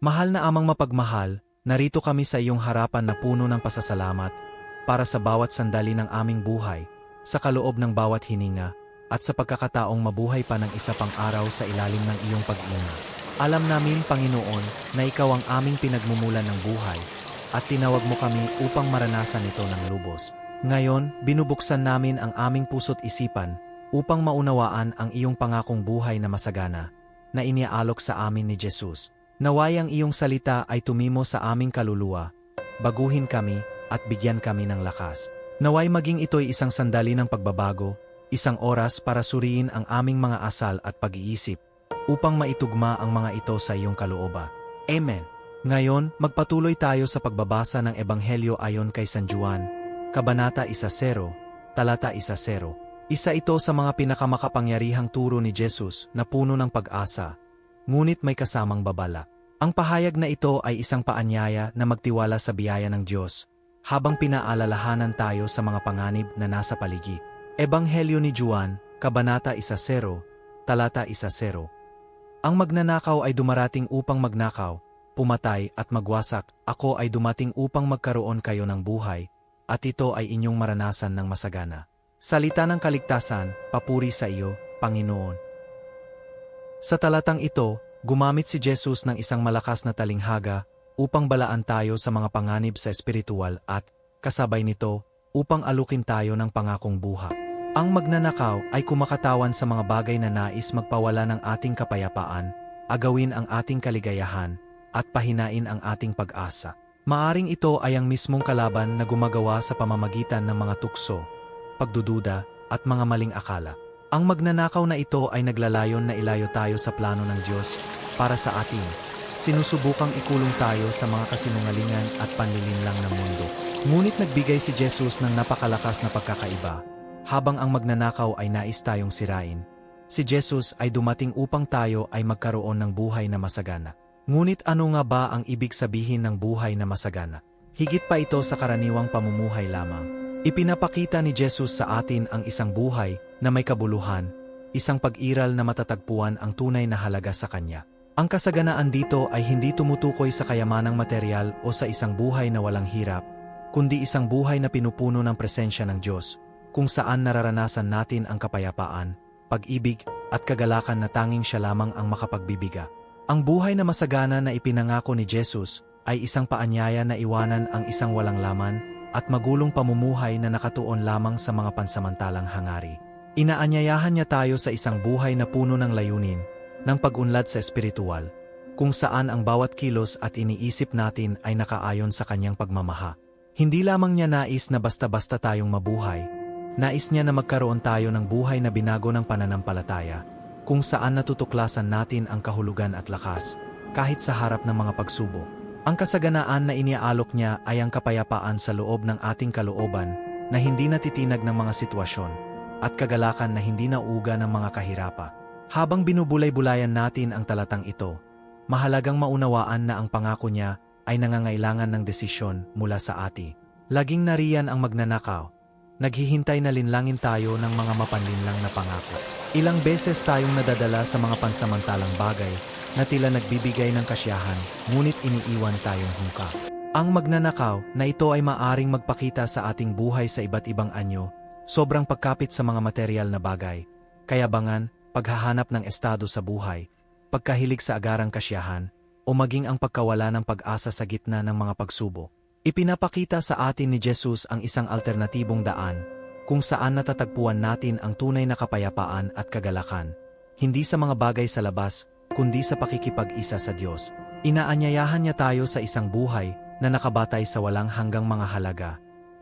Mahal na amang mapagmahal, narito kami sa iyong harapan na puno ng pasasalamat para sa bawat sandali ng aming buhay, sa kaloob ng bawat hininga, at sa pagkakataong mabuhay pa ng isa pang araw sa ilalim ng iyong pag-ina. Alam namin, Panginoon, na ikaw ang aming pinagmumulan ng buhay, at tinawag mo kami upang maranasan ito ng lubos. Ngayon, binubuksan namin ang aming puso't isipan upang maunawaan ang iyong pangakong buhay na masagana, na iniaalok sa amin ni Jesus. Naway ang iyong salita ay tumimo sa aming kaluluwa, baguhin kami, at bigyan kami ng lakas. Naway maging ito'y isang sandali ng pagbabago, isang oras para suriin ang aming mga asal at pag-iisip, upang maitugma ang mga ito sa iyong kalooba. Amen. Ngayon, magpatuloy tayo sa pagbabasa ng Ebanghelyo ayon kay San Juan, Kabanata 1.0, Talata 1.0. Isa ito sa mga pinakamakapangyarihang turo ni Jesus na puno ng pag-asa, ngunit may kasamang babala. Ang pahayag na ito ay isang paanyaya na magtiwala sa biyaya ng Diyos, habang pinaalalahanan tayo sa mga panganib na nasa paligid. Ebanghelyo ni Juan, Kabanata 1.0, Talata 1.0. Ang magnanakaw ay dumarating upang magnakaw, pumatay at magwasak, ako ay dumating upang magkaroon kayo ng buhay, at ito ay inyong maranasan ng masagana. Salita ng kaligtasan, papuri sa iyo, Panginoon. Sa talatang ito, gumamit si Jesus ng isang malakas na talinghaga upang balaan tayo sa mga panganib sa espiritual at, kasabay nito, upang alukin tayo ng pangakong buha. Ang magnanakaw ay kumakatawan sa mga bagay na nais magpawala ng ating kapayapaan, agawin ang ating kaligayahan, at pahinain ang ating pag-asa. Maaring ito ay ang mismong kalaban na gumagawa sa pamamagitan ng mga tukso, pagdududa, at mga maling akala. Ang magnanakaw na ito ay naglalayon na ilayo tayo sa plano ng Diyos para sa atin. Sinusubukang ikulong tayo sa mga kasinungalingan at panlilinlang ng mundo. Ngunit nagbigay si Jesus ng napakalakas na pagkakaiba. Habang ang magnanakaw ay nais tayong sirain, si Jesus ay dumating upang tayo ay magkaroon ng buhay na masagana. Ngunit ano nga ba ang ibig sabihin ng buhay na masagana? Higit pa ito sa karaniwang pamumuhay lamang. Ipinapakita ni Jesus sa atin ang isang buhay na may kabuluhan, isang pag-iral na matatagpuan ang tunay na halaga sa Kanya. Ang kasaganaan dito ay hindi tumutukoy sa kayamanang material o sa isang buhay na walang hirap, kundi isang buhay na pinupuno ng presensya ng Diyos, kung saan nararanasan natin ang kapayapaan, pag-ibig, at kagalakan na tanging siya lamang ang makapagbibiga. Ang buhay na masagana na ipinangako ni Jesus ay isang paanyaya na iwanan ang isang walang laman at magulong pamumuhay na nakatuon lamang sa mga pansamantalang hangari. Inaanyayahan niya tayo sa isang buhay na puno ng layunin, ng pag-unlad sa espiritual, kung saan ang bawat kilos at iniisip natin ay nakaayon sa kanyang pagmamaha. Hindi lamang niya nais na basta-basta tayong mabuhay, nais niya na magkaroon tayo ng buhay na binago ng pananampalataya, kung saan natutuklasan natin ang kahulugan at lakas, kahit sa harap ng mga pagsubok. Ang kasaganaan na iniaalok niya ay ang kapayapaan sa loob ng ating kalooban na hindi natitinag ng mga sitwasyon at kagalakan na hindi nauga ng mga kahirapa. Habang binubulay-bulayan natin ang talatang ito, mahalagang maunawaan na ang pangako niya ay nangangailangan ng desisyon mula sa ati. Laging nariyan ang magnanakaw, naghihintay na linlangin tayo ng mga mapanlinlang na pangako. Ilang beses tayong nadadala sa mga pansamantalang bagay na tila nagbibigay ng kasyahan, ngunit iniiwan tayong hungka. Ang magnanakaw na ito ay maaring magpakita sa ating buhay sa iba't ibang anyo, sobrang pagkapit sa mga material na bagay, kayabangan, paghahanap ng estado sa buhay, pagkahilig sa agarang kasyahan, o maging ang pagkawala ng pag-asa sa gitna ng mga pagsubok. Ipinapakita sa atin ni Jesus ang isang alternatibong daan, kung saan natatagpuan natin ang tunay na kapayapaan at kagalakan, hindi sa mga bagay sa labas, kundi sa pakikipag-isa sa Diyos. Inaanyayahan niya tayo sa isang buhay na nakabatay sa walang hanggang mga halaga,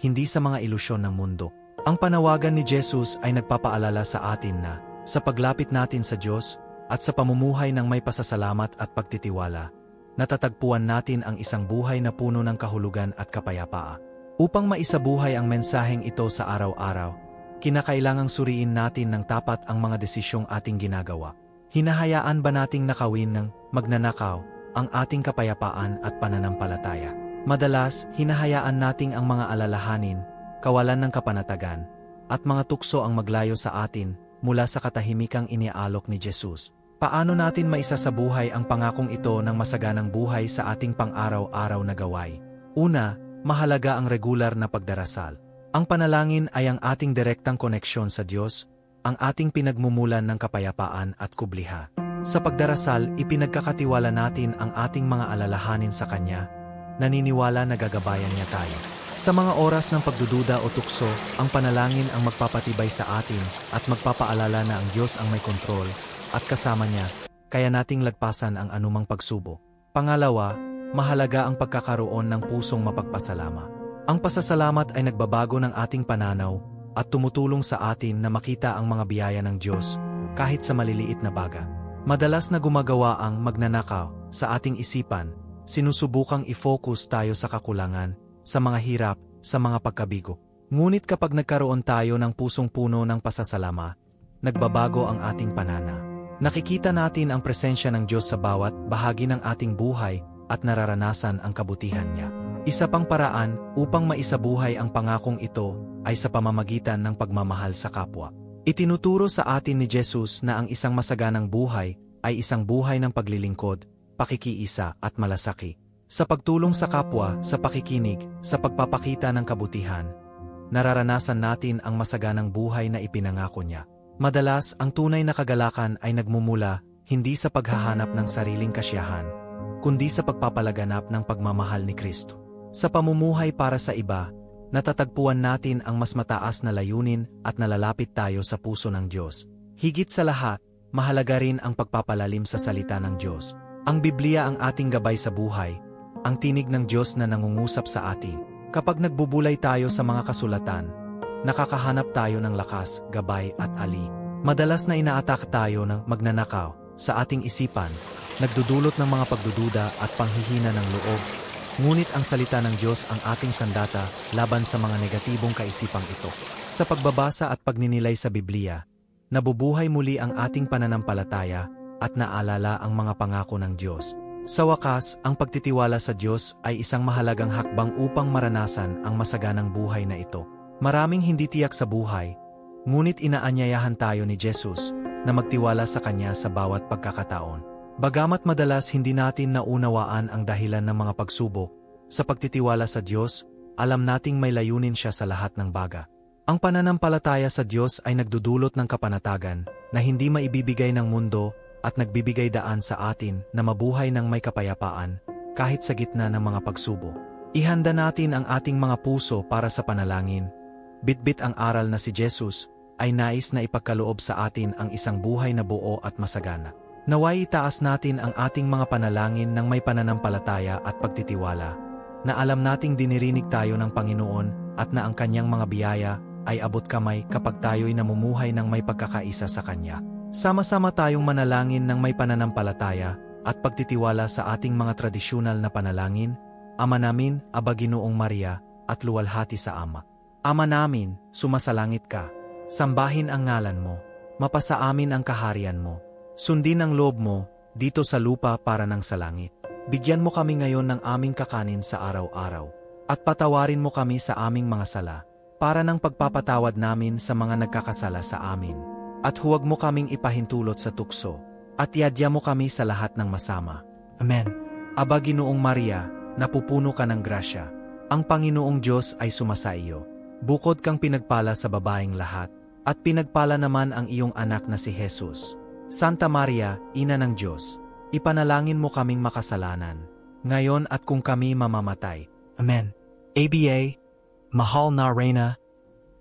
hindi sa mga ilusyon ng mundo. Ang panawagan ni Jesus ay nagpapaalala sa atin na, sa paglapit natin sa Diyos, at sa pamumuhay ng may pasasalamat at pagtitiwala, natatagpuan natin ang isang buhay na puno ng kahulugan at kapayapaa. Upang maisabuhay ang mensaheng ito sa araw-araw, kinakailangang suriin natin ng tapat ang mga desisyong ating ginagawa. Hinahayaan ba nating nakawin ng magnanakaw ang ating kapayapaan at pananampalataya? Madalas, hinahayaan nating ang mga alalahanin, kawalan ng kapanatagan, at mga tukso ang maglayo sa atin mula sa katahimikang iniaalok ni Jesus. Paano natin maisasabuhay ang pangakong ito ng masaganang buhay sa ating pang-araw-araw na gaway? Una, mahalaga ang regular na pagdarasal. Ang panalangin ay ang ating direktang koneksyon sa Diyos, ang ating pinagmumulan ng kapayapaan at kubliha. Sa pagdarasal, ipinagkakatiwala natin ang ating mga alalahanin sa Kanya, naniniwala na gagabayan niya tayo. Sa mga oras ng pagdududa o tukso, ang panalangin ang magpapatibay sa atin at magpapaalala na ang Diyos ang may kontrol at kasama niya, kaya nating lagpasan ang anumang pagsubok. Pangalawa, mahalaga ang pagkakaroon ng pusong mapagpasalama. Ang pasasalamat ay nagbabago ng ating pananaw at tumutulong sa atin na makita ang mga biyaya ng Diyos kahit sa maliliit na baga. Madalas na gumagawa ang magnanakaw sa ating isipan, sinusubukang i-focus tayo sa kakulangan, sa mga hirap, sa mga pagkabigo. Ngunit kapag nagkaroon tayo ng pusong puno ng pasasalama, nagbabago ang ating panana. Nakikita natin ang presensya ng Diyos sa bawat bahagi ng ating buhay at nararanasan ang kabutihan niya. Isa pang paraan upang maisabuhay ang pangakong ito ay sa pamamagitan ng pagmamahal sa kapwa. Itinuturo sa atin ni Jesus na ang isang masaganang buhay ay isang buhay ng paglilingkod, pakikiisa at malasaki. Sa pagtulong sa kapwa, sa pakikinig, sa pagpapakita ng kabutihan, nararanasan natin ang masaganang buhay na ipinangako niya. Madalas, ang tunay na kagalakan ay nagmumula hindi sa paghahanap ng sariling kasiyahan, kundi sa pagpapalaganap ng pagmamahal ni Kristo. Sa pamumuhay para sa iba, natatagpuan natin ang mas mataas na layunin at nalalapit tayo sa puso ng Diyos. Higit sa lahat, mahalaga rin ang pagpapalalim sa salita ng Diyos. Ang Biblia ang ating gabay sa buhay, ang tinig ng Diyos na nangungusap sa atin. Kapag nagbubulay tayo sa mga kasulatan, nakakahanap tayo ng lakas, gabay at ali. Madalas na inaatak tayo ng magnanakaw sa ating isipan, nagdudulot ng mga pagdududa at panghihina ng loob. Ngunit ang salita ng Diyos ang ating sandata laban sa mga negatibong kaisipang ito. Sa pagbabasa at pagninilay sa Biblia, nabubuhay muli ang ating pananampalataya at naalala ang mga pangako ng Diyos. Sa wakas, ang pagtitiwala sa Diyos ay isang mahalagang hakbang upang maranasan ang masaganang buhay na ito. Maraming hindi tiyak sa buhay, ngunit inaanyayahan tayo ni Jesus na magtiwala sa Kanya sa bawat pagkakataon. Bagamat madalas hindi natin naunawaan ang dahilan ng mga pagsubok, sa pagtitiwala sa Diyos, alam nating may layunin siya sa lahat ng baga. Ang pananampalataya sa Diyos ay nagdudulot ng kapanatagan na hindi maibibigay ng mundo at nagbibigay daan sa atin na mabuhay ng may kapayapaan kahit sa gitna ng mga pagsubok. Ihanda natin ang ating mga puso para sa panalangin. Bitbit ang aral na si Jesus ay nais na ipagkaloob sa atin ang isang buhay na buo at masagana. Naway itaas natin ang ating mga panalangin ng may pananampalataya at pagtitiwala, na alam nating dinirinig tayo ng Panginoon at na ang kanyang mga biyaya ay abot kamay kapag tayo'y namumuhay ng may pagkakaisa sa Kanya. Sama-sama tayong manalangin ng may pananampalataya at pagtitiwala sa ating mga tradisyonal na panalangin, Ama namin, Aba Ginoong Maria, at luwalhati sa Ama. Ama namin, sumasalangit ka, sambahin ang ngalan mo, mapasa amin ang kaharian mo, sundin ang loob mo, dito sa lupa para ng sa langit. Bigyan mo kami ngayon ng aming kakanin sa araw-araw, at patawarin mo kami sa aming mga sala, para ng pagpapatawad namin sa mga nagkakasala sa amin. At huwag mo kaming ipahintulot sa tukso, at iadya mo kami sa lahat ng masama. Amen. Aba Ginoong Maria, napupuno ka ng grasya. Ang Panginoong Diyos ay sumasa iyo. Bukod kang pinagpala sa babaeng lahat, at pinagpala naman ang iyong anak na si Jesus. Santa Maria, Ina ng Diyos, ipanalangin mo kaming makasalanan, ngayon at kung kami mamamatay. Amen. ABA, Mahal na Reyna,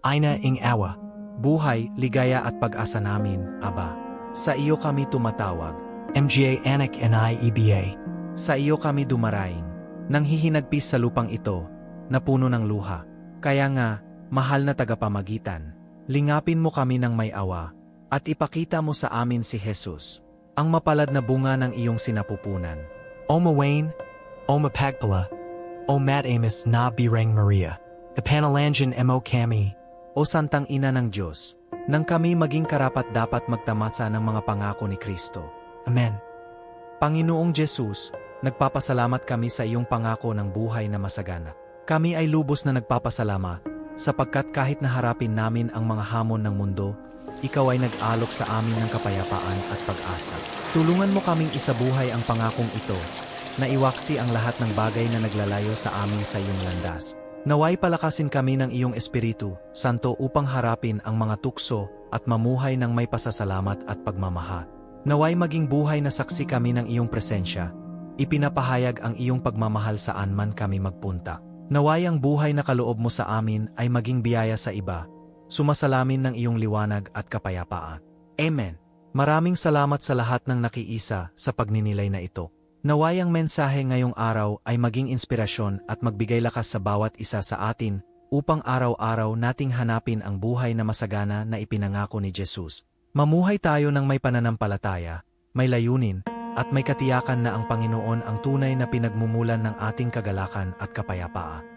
Aina ing Awa, buhay, ligaya at pag-asa namin, Aba. Sa iyo kami tumatawag. MGA Anak and I EBA. Sa iyo kami dumaraing. Nang hihinagpis sa lupang ito, na puno ng luha. Kaya nga, mahal na tagapamagitan, lingapin mo kami ng may awa, at ipakita mo sa amin si Jesus, ang mapalad na bunga ng iyong sinapupunan. O Mawain, O Mapagpala, O Mat Amos na Birang Maria, Kapanalangan Mo Kami, O Santang Ina ng Diyos, nang kami maging karapat dapat magtamasa ng mga pangako ni Kristo. Amen. Panginoong Jesus, nagpapasalamat kami sa iyong pangako ng buhay na masagana. Kami ay lubos na nagpapasalamat, sapagkat kahit naharapin namin ang mga hamon ng mundo, ikaw ay nag-alok sa amin ng kapayapaan at pag-asa. Tulungan mo kaming isabuhay ang pangakong ito, na iwaksi ang lahat ng bagay na naglalayo sa amin sa iyong landas. Naway palakasin kami ng iyong Espiritu, Santo upang harapin ang mga tukso at mamuhay ng may pasasalamat at pagmamahal. Naway maging buhay na saksi kami ng iyong presensya, ipinapahayag ang iyong pagmamahal saan man kami magpunta. Naway ang buhay na kaloob mo sa amin ay maging biyaya sa iba, sumasalamin ng iyong liwanag at kapayapaan. Amen. Maraming salamat sa lahat ng nakiisa sa pagninilay na ito. Naway ang mensahe ngayong araw ay maging inspirasyon at magbigay lakas sa bawat isa sa atin upang araw-araw nating hanapin ang buhay na masagana na ipinangako ni Jesus. Mamuhay tayo ng may pananampalataya, may layunin, at may katiyakan na ang Panginoon ang tunay na pinagmumulan ng ating kagalakan at kapayapaan.